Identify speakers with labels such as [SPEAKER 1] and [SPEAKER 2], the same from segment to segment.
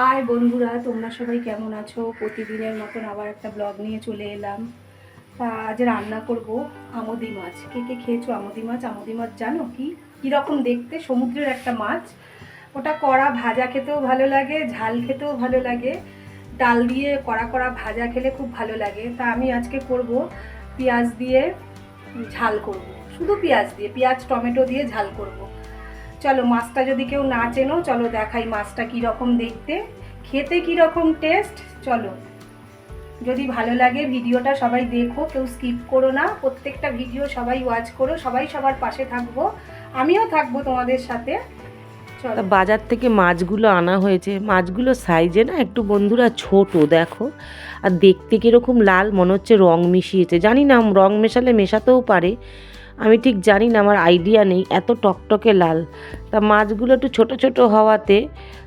[SPEAKER 1] High বন্ধুরা, তোমরা সবাই কেমন আছো? প্রতিদিনের মতন আবার একটা ব্লগ নিয়ে চলে এলাম। আজ রান্না করব আমদি মাছ। কে কে খেয়েছো আমদি মাছ? আমদি মাছ জানো কি? কীরকম দেখতে? সমুদ্রের একটা মাছ। ওটা কড়া ভাজা খেতেও ভালো লাগে, ঝাল খেতেও ভালো লাগে। ডাল দিয়ে কড়া কড়া ভাজা খেলে খুব ভালো লাগে। তা আমি আজকে করব পেঁয়াজ দিয়ে ঝাল করব। শুধু পেঁয়াজ দিয়ে, পেঁয়াজ, টমেটো দিয়ে ঝাল করব। চলো মাছটা যদি কেউ না চেনো, চলো দেখাই মাছটা কীরকম দেখতে। খেতে কীরকম টেস্ট চলো। যদি ভালো লাগে ভিডিওটা সবাই দেখো, কেউ স্কিপ করো না। প্রত্যেকটা ভিডিও সবাই ওয়াচ করো, সবাই সবার পাশে থাকব। আমিও থাকব তোমাদের সাথে।
[SPEAKER 2] বাজার থেকে মাছগুলো আনা হয়েছে। মাছগুলো সাইজে না একটু বন্ধুরা ছোট, দেখো। আর দেখতে কীরকম লাল, মনে হচ্ছে রং মিশিয়েছে। জানি না, রং মেশালে মেশাতেও পারে। আমি ঠিক জানি না, আমার আইডিয়া নেই, এত টকটকে লাল। তা মাছগুলো একটু ছোট ছোট হওয়াতে,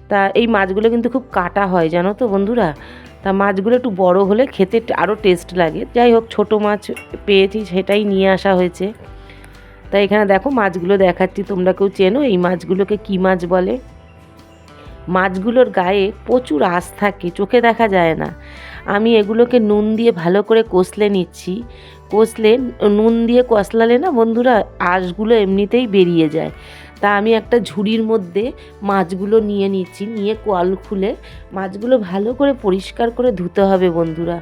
[SPEAKER 2] তা এই মাছগুলো কিন্তু খুব কাটা হয়, জানো তো বন্ধুরা? তা মাছগুলো একটু বড় হলে খেতে আরও টেস্ট লাগে। যাই হোক, ছোট মাছ পেয়েছি, সেটাই নিয়ে আসা হয়েছে। তাই এখানে দেখো, মাছগুলো দেখাচ্ছি, তোমরা কেউ চেনো? এই মাছগুলোকে কী মাছ বলে? মাছগুলোর গায়ে প্রচুর আঁশ থাকে, চোখে দেখা যায় না। আমি এগুলোকে নুন দিয়ে ভালো করে কষলে নিচ্ছি। কষলে নুন দিয়ে কষলালে না বন্ধুরা আঁশগুলো এমনিতেই বেরিয়ে যায়। তা আমি একটা ঝুড়ির মধ্যে মাছগুলো নিয়ে নিচ্ছি, নিয়ে কোয়াল খুলে। মাছগুলো ভালো করে পরিষ্কার করে ধুতে হবে বন্ধুরা।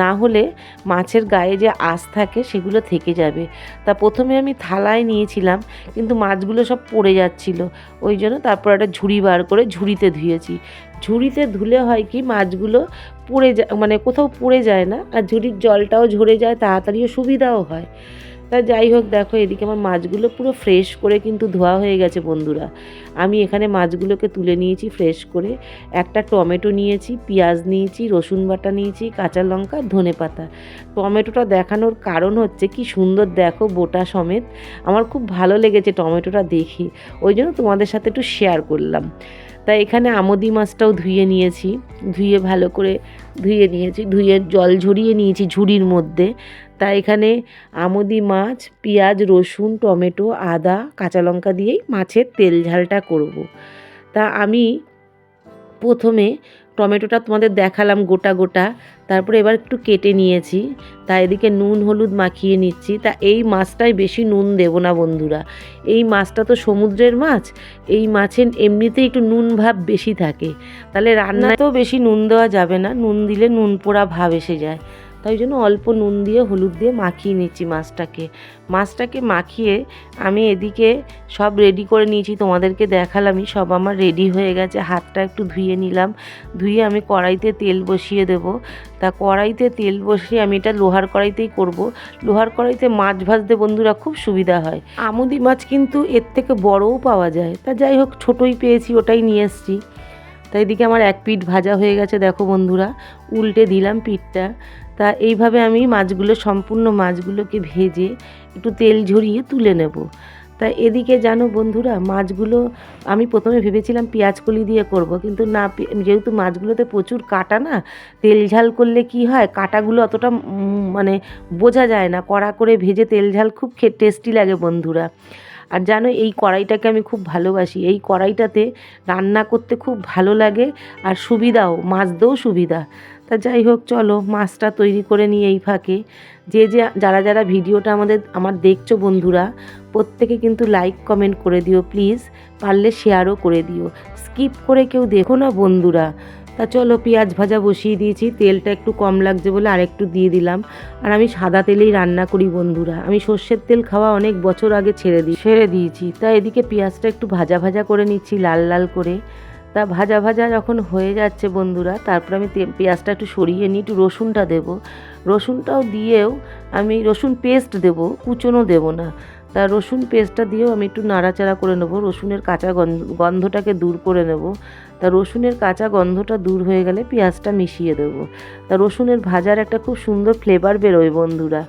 [SPEAKER 2] না হলে মাছের গায়ে যে আঁশ থাকে সেগুলো থেকে যাবে। তা প্রথমে আমি থালায় নিয়েছিলাম, কিন্তু মাছগুলো সব পড়ে যাচ্ছিল। ওই জন্য তারপর একটা ঝুড়ি বার করে ঝুড়িতে ধুয়েছি। ঝুড়িতে ধুলে হয় কি, মাছগুলো পুড়ে যা মানে কোথাও পড়ে যায় না। আর ঝুড়ির জলটাও ঝরে যায়, তাড়াতাড়িও সুবিধাও হয়। তা যাই হোক, দেখো এদিকে আমার মাছগুলো পুরো ফ্রেশ করে কিন্তু ধোয়া হয়ে গেছে বন্ধুরা। আমি এখানে মাছগুলোকে তুলে নিয়েছি ফ্রেশ করে। একটা টমেটো নিয়েছি, পেঁয়াজ নিয়েছি, রসুন বাটা নিয়েছি, কাঁচা লঙ্কা, ধনে পাতা। টমেটোটা দেখানোর কারণ হচ্ছে কি সুন্দর দেখো বোটা সমেত। আমার খুব ভালো লেগেছে টমেটোটা দেখে। ওই জন্য তোমাদের সাথে একটু শেয়ার করলাম। তাই এখানে আমদি মাছটাও ধুয়ে নিয়েছি। ধুয়ে ভালো করে ধুয়ে নিয়েছি। ধুয়ে জল ঝরিয়ে নিয়েছি ঝুড়ির মধ্যে। তা এখানে আমদি মাছ, পেঁয়াজ, রসুন, টমেটো, আদা, কাঁচা লঙ্কা দিয়েই মাছের তেল ঝালটা করব। তা আমি প্রথমে টমেটোটা তোমাদের দেখালাম গোটা গোটা, তারপরে এবার একটু কেটে নিয়েছি। তা এদিকে নুন, হলুদ মাখিয়ে নিচ্ছি। তা এই মাছটায় বেশি নুন দেবো না বন্ধুরা। এই মাছটা তো সমুদ্রের মাছ, এই মাছের এমনিতেই একটু নুন ভাব বেশি থাকে। তাহলে রান্নাতেও বেশি নুন দেওয়া যাবে না, নুন দিলে নুন পোড়া ভাব এসে যায়। তাই জন্য অল্প নুন দিয়ে, হলুদ দিয়ে মাখিয়ে নিচ্ছি মাছটাকে। মাছটাকে মাখিয়ে আমি এদিকে সব রেডি করে নিয়েছি, তোমাদেরকে দেখালামই সব আমার রেডি হয়ে গেছে, হাতটা একটু ধুয়ে নিলাম। ধুয়ে আমি কড়াইতে তেল বসিয়ে দেব। তা কড়াইতে তেল বসিয়ে আমি এটা লোহার কড়াইতেই করব। লোহার কড়াইতে মাছ ভাজতে বন্ধুরা খুব সুবিধা হয়। আমুদি মাছ কিন্তু এর থেকে বড়ও পাওয়া যায়। তা যাই হোক, ছোটোই পেয়েছি, ওটাই নিয়ে এসেছি। তাই এদিকে আমার এক পিঠ ভাজা হয়ে গেছে, দেখো বন্ধুরা। উল্টে দিলাম পিঠটা। তা এইভাবে আমি মাছগুলো, সম্পূর্ণ মাছগুলোকে ভেজে একটু তেল ঝরিয়ে তুলে নেব। তা এদিকে জানো বন্ধুরা, মাছগুলো আমি প্রথমে ভেবেছিলাম পেঁয়াজ কলি দিয়ে করব, কিন্তু না যেহেতু মাছগুলোতে প্রচুর কাটা না, তেল ঝাল করলে কি হয়, কাটাগুলো অতটা মানে বোঝা যায় না, কড়া করে ভেজে তেল ঝাল খুব টেস্টি লাগে বন্ধুরা। আর জানো এই কড়াইটাকে আমি খুব ভালোবাসি, এই কড়াইটাতে রান্না করতে খুব ভালো লাগে, আর সুবিধাও মাছতেও সুবিধা। তা যাই হোক, চলো, মাছটা তৈরি করে নিয়ে এই ফাঁকে। যে যে, যারা যারা ভিডিওটা আমাদের, আমার দেখছ বন্ধুরা, প্রত্যেকে কিন্তু লাইক কমেন্ট করে দিও প্লিজ পারলে শেয়ারও করে দিও। স্কিপ করে কেউ দেখো না বন্ধুরা। তা চলো, পেঁয়াজ ভাজা বসিয়ে দিয়েছি, তেলটা একটু কম লাগছে বলে আরেকটু দিয়ে দিলাম। আর আমি সাদা তেলেই রান্না করি বন্ধুরা। আমি সর্ষের তেল খাওয়া অনেক বছর আগে ছেড়ে দিই ছেড়ে দিয়েছি। তা এদিকে পেঁয়াজটা একটু ভাজা ভাজা করে নিচ্ছি, লাল লাল করে। তা ভাজা ভাজা যখন হয়ে যাচ্ছে বন্ধুরা, তারপর আমি পেঁয়াজটা একটু সরিয়ে নিই একটু রসুনটা দেব। রসুনটাও দিয়েও আমি রসুন পেস্ট দেব, কুচনো দেব না। তা রসুন পেস্টটা দিয়েও আমি একটু নাড়াচাড়া করে নেব, রসুনের কাঁচা গন্ধ গন্ধটাকে দূর করে নেব। তা রসুনের কাঁচা গন্ধটা দূর হয়ে গেলে পেঁয়াজটা মিশিয়ে দেবো। তা রসুনের ভাজার একটা খুব সুন্দর ফ্লেভার বেরোয় বন্ধুরা।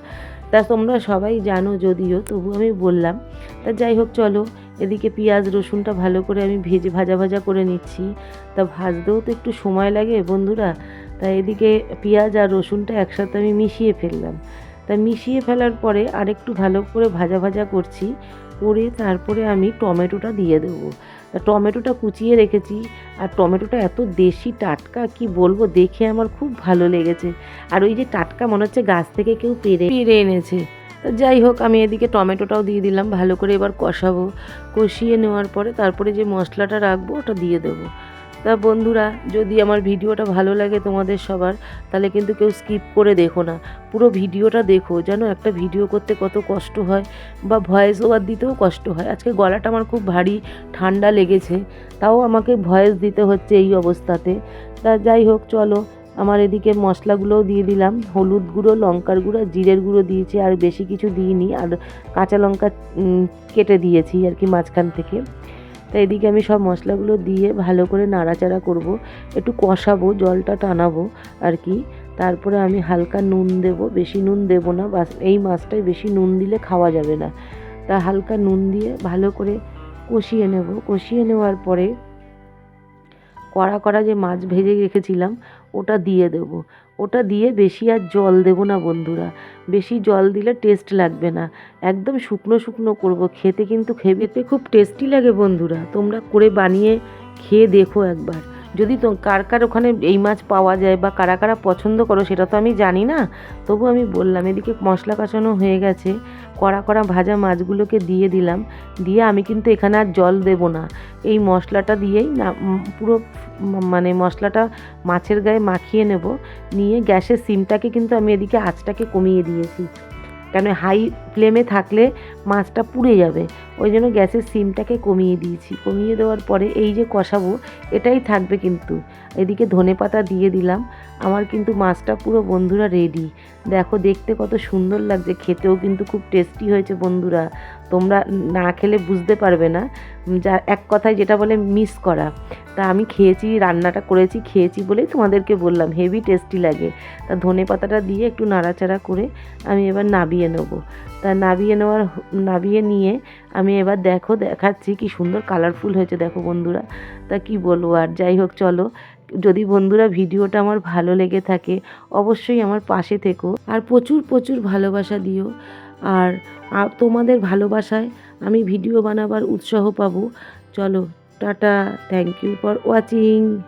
[SPEAKER 2] তা তোমরা সবাই জানো যদিও, তবু আমি বললাম, তা যাই হোক চলো, এদিকে পেঁয়াজ, রসুনটা ভালো করে আমি ভেজে, ভাজা ভাজা করে নিচ্ছি। তা ভাজতেও তো একটু সময় লাগে বন্ধুরা, তা এদিকে পেঁয়াজ আর রসুনটা একসাথে আমি মিশিয়ে ফেললাম। তা মিশিয়ে ফেলার পরে আরেকটু ভালো করে ভাজা ভাজা করছি। করে তারপরে আমি টমেটোটা দিয়ে দেবো। টমেটোটা কুচিয়ে রেখেছি, আর টমেটোটা এত দেশি টাটকা, কি বলব, দেখে আমার খুব ভালো লেগেছে। আর ওই যে টাটকা মনে হচ্ছে গাছ থেকে কেউ পেরে পেরে এনেছে। তো যাই হোক, আমি এদিকে টমেটোটাও দিয়ে দিলাম, ভালো করে এবার কষাবো। কষিয়ে নেওয়ার পরে তারপরে যে মশলাটা রাখব, ওটা দিয়ে দেবো। তা বন্ধুরা, যদি আমার ভিডিওটা ভালো লাগে তোমাদের সবার, তাহলে কিন্তু কেউ স্কিপ করে দেখো না। পুরো ভিডিওটা দেখো, যেন একটা ভিডিও করতে কত কষ্ট হয়, বা ভয়েস ওভার দিতেও কষ্ট হয়। আজকে গলাটা আমার খুব ভারী, ঠান্ডা লেগেছে, তাও আমাকে ভয়েস দিতে হচ্ছে এই অবস্থাতে। তা যাই হোক, চলো, আমার এদিকে মশলাগুলোও দিয়ে দিলাম। হলুদ গুঁড়ো, লঙ্কার গুঁড়ো, জিরের গুঁড়ো দিয়েছি, আর বেশি কিছু দিইনি, আর কাঁচা লঙ্কা কেটে দিয়েছি আর কি মাঝখান থেকে। তা এদিকে আমি সব মশলাগুলো দিয়ে ভালো করে নাড়াচাড়া করব। একটু কষাবো, জলটা টানাবো আর কি। তারপরে আমি হালকা নুন দেব, বেশি নুন দেব না, বাস এই মাছটায় বেশি নুন দিলে খাওয়া যাবে না। তা হালকা নুন দিয়ে ভালো করে কষিয়ে নেব। কষিয়ে নেওয়ার পরে কড়া কড়া যে মাছ ভেজে রেখেছিলাম ওটা দিয়ে দেব। ওটা দিয়ে বেশি আর জল দেব না বন্ধুরা। বেশি জল দিলে টেস্ট লাগবে না। একদম শুকনো শুকনো করব। খেতে কিন্তু খেতে খুব টেস্টি লাগে বন্ধুরা। তোমরা করে বানিয়ে খেয়ে দেখো একবার। যদি তো কার কার ওখানে এই মাছ পাওয়া যায় বা কারা কারা পছন্দ করো সেটা তো আমি জানি না। তবু আমি বললাম, এদিকে মশলা কষানো হয়ে গেছে। কড়া কড়া ভাজা মাছগুলোকে দিয়ে দিলাম। দিয়ে আমি কিন্তু এখানে আর জল দেব না। এই মশলাটা দিয়েই না পুরো মানে মশলাটা মাছের গায়ে মাখিয়ে নেব। নিয়ে গ্যাসের সিমটাকে কিন্তু আমি এদিকে আঁচটাকে কমিয়ে দিয়েছি। কেন হাই ফ্লেমে থাকলে মাছটা পুড়ে যাবে। ওই জন্য গ্যাসের সিমটাকে কমিয়ে দিয়েছি। কমিয়ে দেওয়ার পরে এই যে কষাবো, এটাই থাকবে কিন্তু। এদিকে ধনে পাতা দিয়ে দিলাম। আমার কিন্তু মাছটা পুরো বন্ধুরা রেডি দেখো, দেখতে কত সুন্দর লাগছে। খেতেও কিন্তু খুব টেস্টি হয়েছে বন্ধুরা। তোমরা না খেলে বুঝতে পারবে না। যা, এক কথায় যেটা বলে মিস করা। তা আমি খেয়েছি, রান্নাটা করেছি, খেয়েছি বলেই তোমাদেরকে বললাম। হেভি টেস্টি লাগে। তা ধনে পাতাটা দিয়ে একটু নাড়াচাড়া করে আমি এবার নাবিয়ে নেব। তা নাবিয়ে নেওয়ার নাবিয়ে নিয়ে আমি এবার দেখো, দেখাচ্ছি কি সুন্দর কালারফুল হয়েছে। দেখো বন্ধুরা, তা কি বলব? আর যাই হোক, চলো। যদি বন্ধুরা ভিডিওটা আমার ভালো লেগে থাকে, অবশ্যই আমার পাশে থেকো। আর প্রচুর প্রচুর ভালোবাসা দিও। আর তোমাদের ভালোবাসায় আমি ভিডিও বানাবার উৎসাহ পাবো। চলো, tata. Thank you for watching